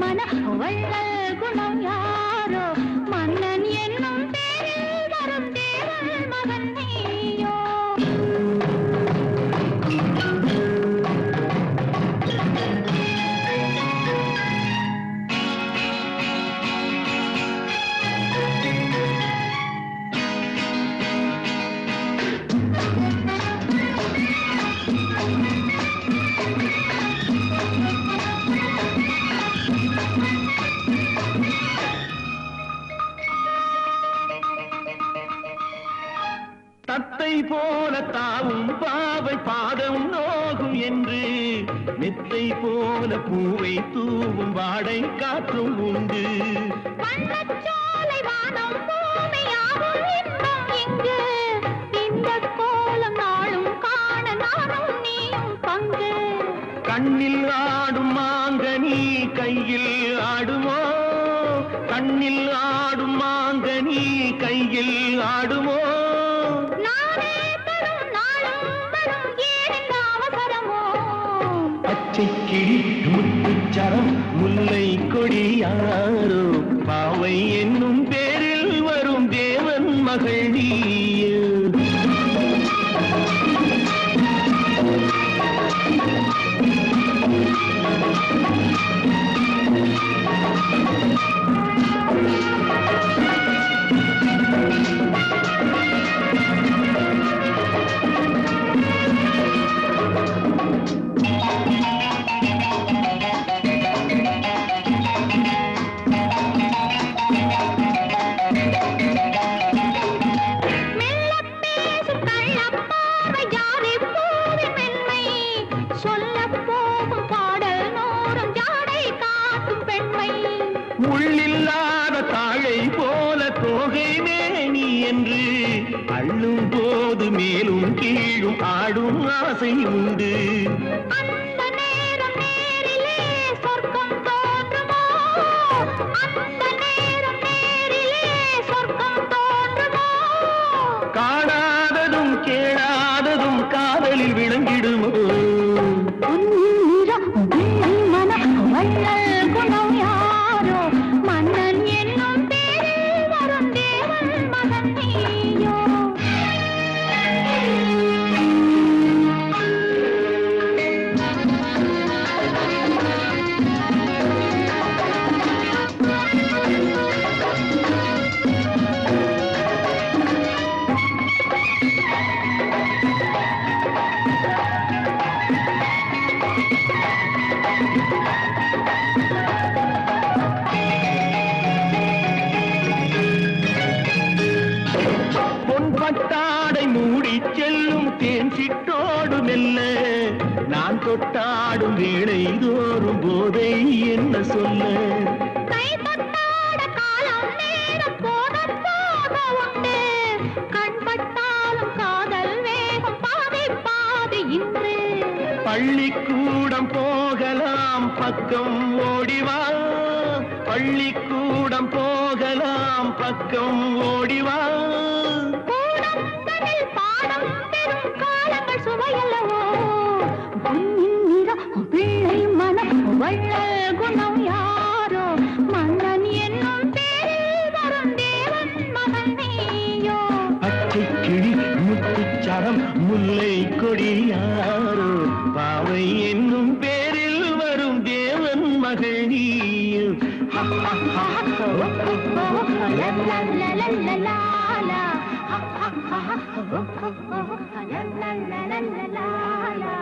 மன வள்ளல் தத்தை போல தாவும் பாவை பாதம் நோகும் என்று மெத்தை போல பூவை தூவும் வாடை காற்றும் உண்டு. கண்ணில் ஆடும் மாங்கனி கையில் ஆடுமோ? கண்ணில் ஆடும் மாங்கனி கையில் ஆடுமோ? பச்சை முத்துச்சரம் முல்லை கொடியாரோ பாவை என்னும் பேரில் வரும் தேவன் மகள் உள்ளில்லாத தாழை போல தோகை மேனி என்று அள்ளும் போது மேலும் கீழும் ஆடும் ஆசை உண்டு. தொட்டாடும் வேளை தோறும் போதை என்ன சொல்ல? பள்ளிக்கூடம் போகலாம் பக்கம் ஓடிவா பள்ளிக்கூடம் போகலாம் பக்கம் ஓடிவா எல்லாம் முல்லை கொடியாரோ பாவை என்னும் பேரில் வரும் தேவன் மகள் நீயும் la la la la la